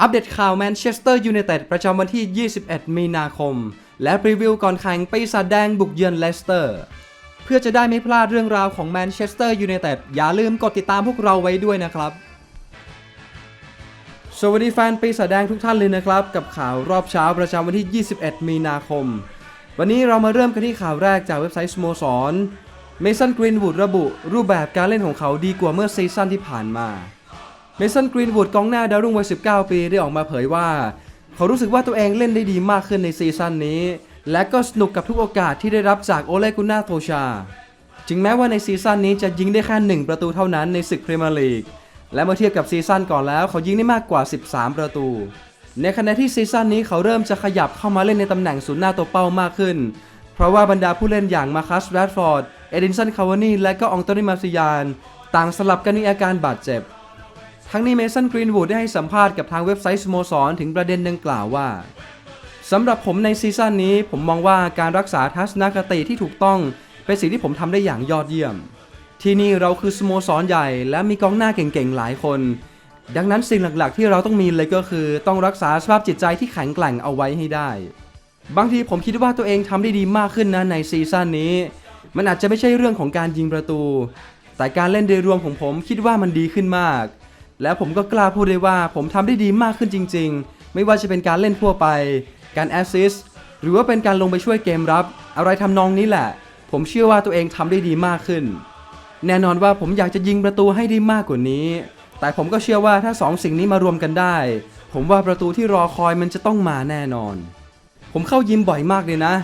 อัปเดตข่าวแมนเชสเตอร์ยูไนเต็ดประจำวันที่ 21 มีนาคม และพรีวิวก่อนแข่งปีศาจแดงบุกเยือนเลสเตอร์ เพื่อจะได้ไม่พลาดเรื่องราวของแมนเชสเตอร์ยูไนเต็ดอย่าลืมกดติดตามพวกเราไว้ด้วยนะครับ สวัสดีแฟนปีศาจแดงทุกท่านเลยนะครับ กับข่าวรอบเช้าประจำวันที่ 21 มีนาคม วันนี้เรามาเริ่มกันที่ข่าวแรกจากเว็บไซต์สโมสรเมสันกรีนวูดระบุ รูปแบบการเล่นของเขาดีกว่าเมื่อซีซั่นที่ผ่านมา เมสันกรีนวูดกองหน้าดาวรุ่งวัย 19 ปีได้ออกมาเผยว่า เขารู้สึกว่าตัวเองเล่นได้ดีมากขึ้นในซีซั่นนี้ และก็สนุกกับทุกโอกาสที่ได้รับจากโอเลกุน่าโทชาจึงแม้ว่าในซีซั่นนี้จะยิงได้แค่หนึ่งประตูเท่านั้นในศึกพรีเมียร์ลีกและเมื่อเทียบกับซีซั่นก่อนแล้ว เขายิงได้มากกว่า 13 ประตู ในขณะที่ซีซั่นนี้เขาเริ่มจะขยับเข้ามาเล่นในตำแหน่งศูนย์หน้าตัวเป้ามากขึ้น เพราะว่าบรรดาผู้เล่นอย่างมาคัสแรดฟอร์ด เอดินสัน คาวานี และก็อองโตนิมาซิยาน ต่างสลับกันมีอาการบาดเจ็บ ทั้งนี้เมสันกรีนวูดได้ให้สัมภาษณ์กับทางเว็บไซต์สโมสรถึงประเด็นดังกล่าวว่าสำหรับผมในซีซั่นนี้ ผมมองว่าการรักษาทัศนคติที่ถูกต้องเป็นสิ่งที่ผมทำได้อย่างยอดเยี่ยม ที่นี่เราคือสโมสรใหญ่ และมีกองหน้าเก่งๆหลายคน ดังนั้นสิ่งหลักๆ ที่เราต้องมีเลยก็คือ ต้องรักษาสภาพจิตใจที่แข็งแกร่งเอาไว้ให้ได้ บางทีผมคิดว่าตัวเองทำได้ดีมากขึ้นนะในซีซั่นนี้ มันอาจจะไม่ใช่เรื่องของการยิงประตู แต่การเล่นโดยรวมของผมคิดว่ามันดีขึ้นมาก และผมก็กล้าพูดได้ว่าผมทำได้ดีมากขึ้นจริง ๆ ไม่ว่าจะเป็นการเล่นทั่วไป การแอสซิสต์หรือว่าเป็นการลงไปช่วยเกมรับ อะไรทำนองนี้แหละ ผมเชื่อว่าตัวเองทำได้ดีมากขึ้น แน่นอนว่าผมอยากจะยิงประตูให้ได้มากกว่านี้ แต่ผมก็เชื่อว่าถ้าสองสิ่งนี้มารวมกันได้ ผมว่าประตูที่รอคอยมันจะต้องมาแน่นอน ผมเข้ายิมบ่อยมากเลยนะ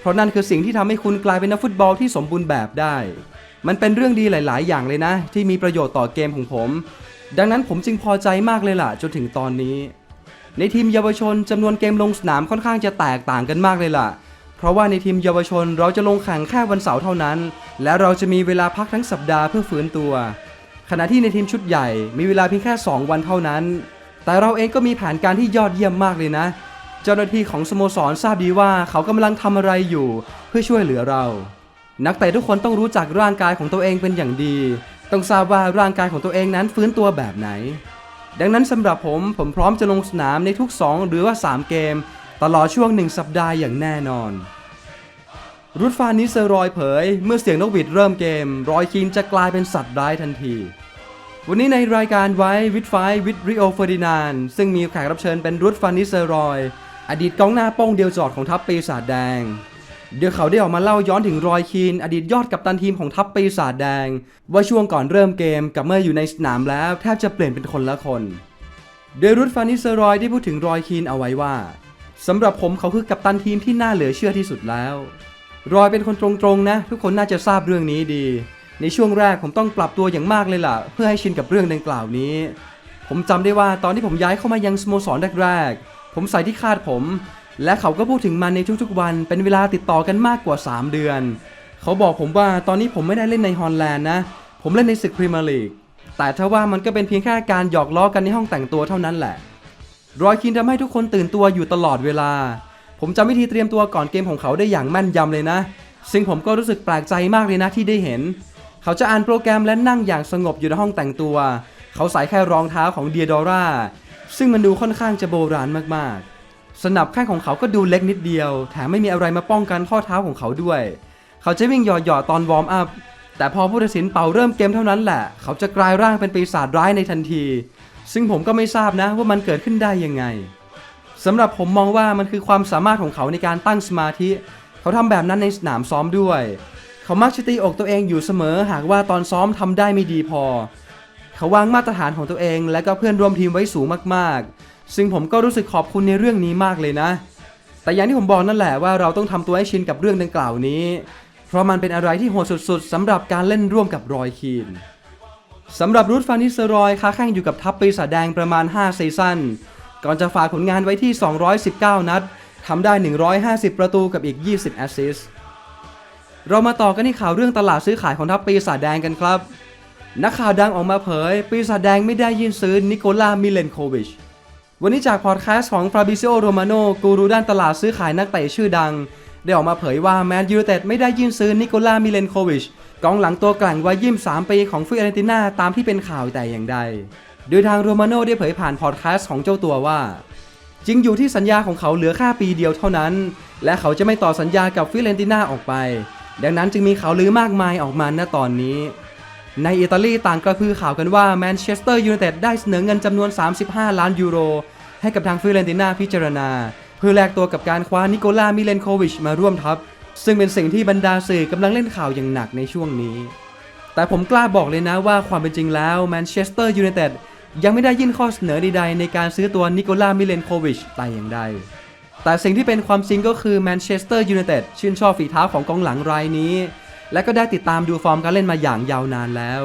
เพราะนั่นคือสิ่งที่ทำให้คุณกลายเป็นนักฟุตบอลที่สมบูรณ์แบบได้ มันเป็นเรื่องดีหลาย ๆ อย่างเลยนะ ที่มีประโยชน์ต่อเกมของผม ดังนั้นผมจึงพอใจมากเลยล่ะ จนถึงตอนนี้ ในทีมเยาวชนจำนวนเกมลงสนามค่อนข้างจะแตกต่างกันมากเลยล่ะ เพราะว่าในทีมเยาวชนเราจะลงแข่งแค่วันเสาร์เท่านั้น และเราจะมีเวลาพักทั้งสัปดาห์เพื่อฟื้นตัว ขณะที่ในทีมชุดใหญ่มีเวลาเพียงแค่ 2 วันเท่านั้น แต่เราเองก็มีแผนการที่ยอดเยี่ยมมากเลยนะ เจ้าหน้าที่ของสโมสรทราบดีว่าเขากำลังทำอะไรอยู่ เพื่อช่วยเหลือเรา นักเตะทุกคนต้องรู้จักร่างกายของตัวเองเป็นอย่างดี ต้องทราบว่าร่างกายของตัวเองนั้นฟื้นตัวแบบไหน ดังนั้นสำหรับผมผมพร้อมจะลงสนามในทุก 2 หรือว่า 3 เกม ตลอดช่วง 1 สัปดาห์อย่างแน่นอนรุดฟานิสเซอรอยเผย เมื่อเสียงนกหวีดเริ่มเกม รอยคีนจะกลายเป็นสัตว์ร้ายทันที วันนี้ในรายการไว้วิดไฟวิดริโอเฟอร์ดินานซึ่งมีแขกรับเชิญเป็นรุดฟานิสเซอรอย อดีตกองหน้าโป้งเดียวจอดของทัพปีศาจแดง เดี๋ยวเขาได้ออกมาเล่าย้อนถึงรอยคีน อดีตยอดกัปตันทีมของทัพปีศาจแดง ว่าช่วงก่อนเริ่มเกมกับเมื่ออยู่ในสนามแล้วแทบจะเปลี่ยนเป็นคนละคน โดยรุดฟานิสเซรอยได้พูดถึงรอยคีนเอาไว้ว่าสำหรับผมเขาคือกัปตันทีมที่น่าเหลือเชื่อที่สุดแล้ว รอยเป็นคนตรงๆนะ ทุกคนน่าจะทราบเรื่องนี้ดี ในช่วงแรกผมต้องปรับตัวอย่างมากเลยล่ะ เพื่อให้ชินกับเรื่องดังกล่าวนี้ ผมจำได้ว่าตอนที่ผมย้ายเข้ามายังสโมสรแรกๆผมใส่ที่คาดผม และเขาก็พูดถึงมันในทุกๆวันเป็นเวลาติดต่อกันมากกว่า 3 เดือน เขาบอกผมว่าตอนนี้ผมไม่ได้เล่นในฮอลแลนด์นะ ผมเล่นในศึกพรีเมียร์ลีก แต่ถ้าว่ามันก็เป็นเพียงแค่การหยอกล้อกันในห้องแต่งตัวเท่านั้นแหละ รอยคินทำให้ทุกคนตื่นตัวอยู่ตลอดเวลา ผมจำวิธีเตรียมตัวก่อนเกมของเขาได้อย่างแม่นยำเลยนะ ซึ่งผมก็รู้สึกแปลกใจมากเลยนะที่ได้เห็น เขาจะอ่านโปรแกรมและนั่งอย่างสงบอยู่ในห้องแต่งตัว เขาใส่แค่รองเท้าของเดียดอร่าซึ่งมันดูค่อนข้างจะโบราณมากๆ สนับแข้งของเขาก็ดูเล็กนิดเดียว แถมไม่มีอะไรมาป้องกันข้อเท้าของเขาด้วย เขาจะวิ่งหยอๆตอนวอร์มอัพ แต่พอผู้ตัดสินเป่าเริ่มเกมเท่านั้นแหละ เขาจะกลายร่างเป็นปีศาจร้ายในทันที ซึ่งผมก็ไม่ทราบนะว่ามันเกิดขึ้นได้ยังไงสำหรับผมมองว่ามันคือความสามารถของเขาในการตั้งสมาธิ เขาทำแบบนั้นในสนามซ้อมด้วย เขามักจะตีอกตัวเองอยู่เสมอหากว่าตอนซ้อมทำได้ไม่ดีพอ เขาวางมาตรฐานของตัวเองและก็เพื่อนร่วมทีมไว้สูงมากๆ ซึ่งผมก็รู้สึกขอบคุณในเรื่องนี้มากเลยนะ แต่อย่างที่ผมบอกนั่นแหละว่าเราต้องทำตัวให้ชินกับเรื่องดังกล่าวนี้ เพราะมันเป็นอะไรที่โหดสุดๆสำหรับการเล่นร่วมกับรอยคีนสำหรับรูทฟานิสเซรอยค้าแข่งอยู่กับทัพปีศาจแดงประมาณ 5 ซีซั่น ก่อนจะฝากผลงานไว้ที่ 219 นัดทำได้ 150 ประตูกับอีก 20 แอสซิสต์เรามาต่อกันที่ข่าวเรื่องตลาดซื้อขายของทัพปีศาจแดงกันครับ นักข่าวดังออกมาเผย ปีศาจแดงไม่ได้ยื่นซื้อนิโคลามิเลนโควิช วันนี้จากพอดแคสต์ของฟาบิซิโอโรมาโนกูรูด้านตลาดซื้อขายนักเตะชื่อดัง ได้ออกมาเผยว่าแมนยูเต็ดไม่ได้ยื่นซื้อนิโคล่ามิเลนโควิชกองหลังตัวแกร่งวัย23ปีของฟิอเรนติน่าตามที่เป็นข่าวแต่อย่างใด โดยทางโรมาโน่ได้เผยผ่านพอดแคสต์ของเจ้าตัวว่าจริงอยู่ที่สัญญาของเขาเหลือแค่ปีเดียวเท่านั้น และเขาจะไม่ต่อสัญญากับฟิเรนติน่าออกไป ดังนั้นจึงมีข่าวลือมากมายออกมาณตอนนี้ ในอิตาลีต่างกระพือข่าวกันว่าแมนเชสเตอร์ยูไนเต็ดได้เสนอเงินจำนวน 35 ล้านยูโร ให้กับทางฟิเรนติน่าพิจารณา เพื่อแลกตัวกับการคว้านิโคลามิเลนโควิชมาร่วมทัพ ซึ่งเป็นสิ่งที่บรรดาสื่อกำลังเล่นข่าวอย่างหนักในช่วงนี้ แต่ผมกล้าบอกเลยนะว่าความเป็นจริงแล้วแมนเชสเตอร์ยูไนเต็ดยังไม่ได้ยื่นข้อเสนอใดๆในการซื้อตัวนิโคลามิเลนโควิชแต่อย่างใดแต่สิ่งที่เป็นความจริงก็คือแมนเชสเตอร์ยูไนเต็ดชื่นชอบฝีเท้าของกองหลังรายนี้ และก็ได้ติดตามดูฟอร์มการเล่นมาอย่างยาวนานแล้ว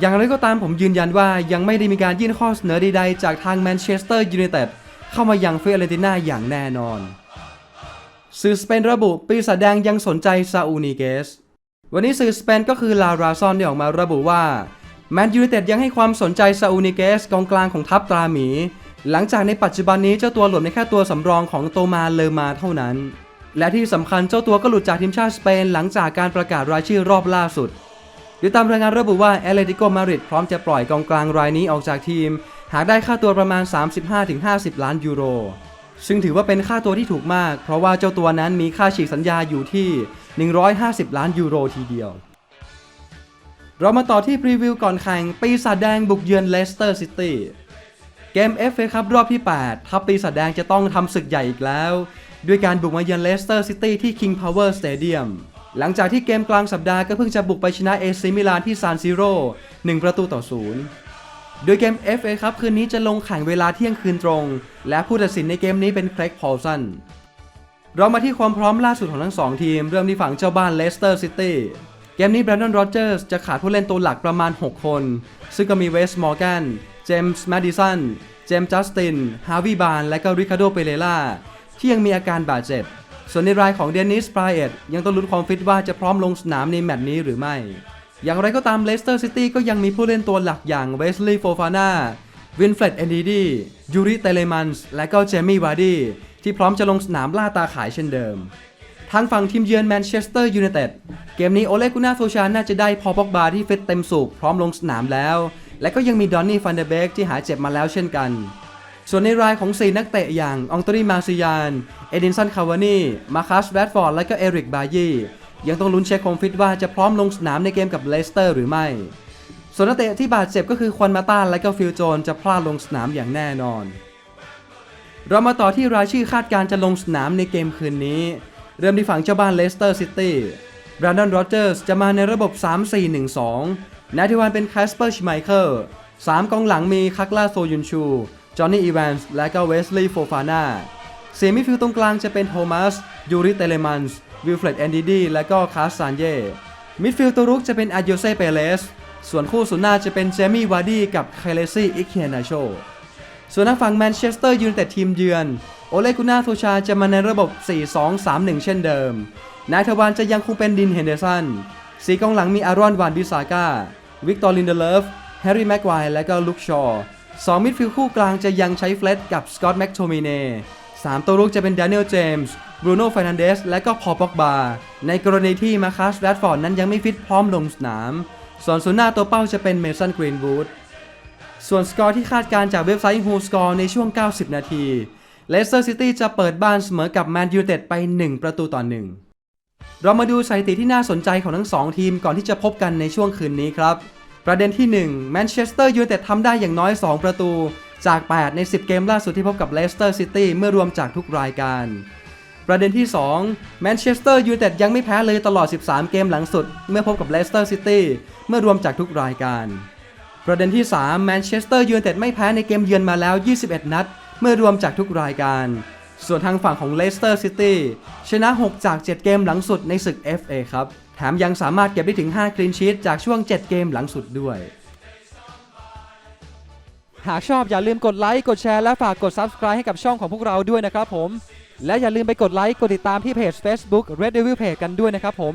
อย่างไรก็ตามผมยืนยันว่ายังไม่ได้มีการยื่นข้อเสนอใดๆ จากทางแมนเชสเตอร์ยูไนเต็ดเข้ามายังเฟอเรนติน่าอย่างแน่นอน สื่อสเปนระบุปีศาจแดงยังสนใจซาอูนิเกส วันนี้สื่อสเปนก็คือลาราซอนได้ออกมาระบุว่าแมนยูไนเต็ดยังให้ความสนใจซาอูนิเกสกองกลางของทัพตราหมี หลังจากในปัจจุบันนี้เจ้าตัวหลุดในแค่ตัวสำรองของโตมาเลอมาเท่านั้น และที่สำคัญเจ้าตัวก็หลุดจากทีมชาติสเปนหลังจากการประกาศรายชื่อรอบล่าสุดโดยตามรายงานระบุว่าแอตเลติโกมาดริดพร้อมจะปล่อยกองกลางรายนี้ออกจากทีม หากได้ค่าตัวประมาณ 35-50 ล้านยูโร ซึ่งถือว่าเป็นค่าตัวที่ถูกมาก เพราะว่าเจ้าตัวนั้นมีค่าฉีกสัญญาอยู่ที่ 150 ล้านยูโรทีเดียว เรามาต่อที่พรีวิวก่อนแข่งปีศาจแดงบุกเยือนเลสเตอร์ซิตี้เกม FA ครับรอบที่ 8 ทัพปีศาจแดงจะต้องทำศึกใหญ่อีกแล้ว ด้วยการบุกมาเยือนเลสเตอร์ซิตี้ที่ King Power Stadium หลังจากที่เกมกลางสัปดาห์ก็เพิ่งจะบุกไปชนะเอซิมิลานที่ซานซิโร่1ประตูต่อศูนย์โดยเกม FA ครับคืนนี้จะลงแข่งเวลาเที่ยงคืนตรง และผู้ตัดสินในเกมนี้เป็นเครกพอลสันเรามาที่ความพร้อมล่าสุดของทั้งสองทีม เริ่มที่ฝั่งเจ้าบ้านเลสเตอร์ซิตี้เกมนี้แบรนดอนโรเจอร์สจะขาดผู้เล่นตัวหลักประมาณ 6 คน ซึ่งก็มีเวสมอร์แกนเจมส์แมดดิสันเจมส์จัสตินฮาวิบานและก็ริคาโดเปเรล่า ที่ยังมีอาการบาดเจ็บ ส่วนในรายของเดนิสปราเอตยังต้องลุ้นความฟิตว่าจะพร้อมลงสนามในแมตช์นี้หรือไม่ อย่างไรก็ตามเลสเตอร์ซิตี้ก็ยังมีผู้เล่นตัวหลักอย่างเวสลีย์โฟฟาน่าวินเฟรดเอนดีดียูริเตเลมันส์และก็เจมี่วาร์ดีที่พร้อมจะลงสนามล่าตาขายเช่นเดิม ทางฝั่งทีมเยือนแมนเชสเตอร์ยูไนเต็ดเกมนี้โอเลกุน่าโซชาน่าจะได้พอปอกบาที่ฟิตเต็มสูบพร้อมลงสนามแล้ว และก็ยังมีดอนนี่ฟันเดเบกที่หายเจ็บมาแล้วเช่นกัน ส่วนในรายของ 4 นักเตะอย่างองตรีมาซิยาน เอดินสันคาวานี มาคัสแรดฟอร์ด และก็เอริกบายียังต้องลุ้นเช็คความฟิตว่าจะพร้อมลงสนามในเกมกับเลสเตอร์หรือไม่ ส่วนนักเตะที่บาดเจ็บก็คือควันมาต้าและก็ฟิลโจนจะพลาดลงสนามอย่างแน่นอน เรามาต่อที่รายชื่อคาดการจะลงสนามในเกมคืนนี้ เริ่มที่ฝั่งเจ้าบ้านเลสเตอร์ซิตี้แบรนดอนโรเจอร์สจะมาในระบบ 3-4-1-2 นาทิวันเป็นแคสเปอร์ชไมเคิลสามกองหลังมีคักล่าโซยุนชู จอห์นนี่อีแวนส์และก็เวสลีย์โฟฟาน่าเซมิฟิลตรงกลางจะเป็นโทมัสยูริเตเลมันส์วิลเฟรดแอนดิดีและก็คาสซานเย่มิดฟิลด์ตัวรุกจะเป็นอาโยเซเปเลสส่วนคู่สุนหน้าจะเป็นเจมี่วาร์ดี้กับเคเลซี่อิกเฮียนาโชส่วนทางฝั่งแมนเชสเตอร์ยูไนเต็ดทีมเยือน โอเลกุน่าโทชาจะมาในระบบ 4-2-3-1 เช่นเดิม นายทวารจะยังคงเป็นดินเฮนเดอร์สันสีกองหลังมีอารอนวานดิซาก้า วิกตอร์ลินเดเลฟ แฮร์รี่แม็กไวร์และก็ลุคชอ ร์สองมิดฟิลด์คู่กลางจะยังใช้เฟล็ดกับสกอตต์แม็กโทมิเน่สามตัวรุกจะเป็นด a นิเอลเจมส์บรูโน่ฟ r นันเดสและก็พอป็อกบา ในกรณีที่มาคัสแรดฟอร์ดนั้นยังไม่ฟิตพร้อมลงสนาม ส่วนศูนย์หน้าตัวเป้าจะเป็นเมสันกรีนวูดส่วนสกอร์ที่คาดการจากเว็บไซต์ Who Score ในช่วง 90 นาทีเลสเตอร์ซิตี้จะเปิดบ้านเสมอกับแมนยูเต็ดไป 1 ประตูต่อ 1 เรามาดูสถิติที่น่าสนใจของทั้ง 2 ทีมก่อนที่จะพบกันในช่วงคืนนี้ครับ ประเด็นที่1แมนเชสเตอร์ยูไนเต็ดทำได้อย่างน้อย 2 ประตู จาก 8 ใน 10 เกมล่าสุดที่พบกับเลสเตอร์ซิตี้เมื่อรวมจากทุกรายการ ประเด็นที่2แมนเชสเตอร์ยูไนเต็ดยังไม่แพ้เลยตลอด 13 เกมหลังสุด เมื่อพบกับเลสเตอร์ซิตี้เมื่อรวมจากทุกรายการ ประเด็นที่3แมนเชสเตอร์ยูไนเต็ดไม่แพ้ในเกมเยือนมาแล้ว 21 นัด เมื่อรวมจากทุกรายการ ส่วนทางฝั่งของเลสเตอร์ซิตี้ชนะ 6 จาก 7 เกมหลังสุดในศึก FA ครับ มยังสามารถเก็บได้ถึง 5 คลีนชีตจากช่วง 7 เกมหลังสุดด้วย หากชอบอย่าลืมกดไลค์ กดแชร์ และฝากกด Subscribe ให้กับช่องของพวกเราด้วยนะครับผม และอย่าลืมไปกดไลค์ กดติดตามที่เพจ Facebook Red Devil Page กันด้วยนะครับผม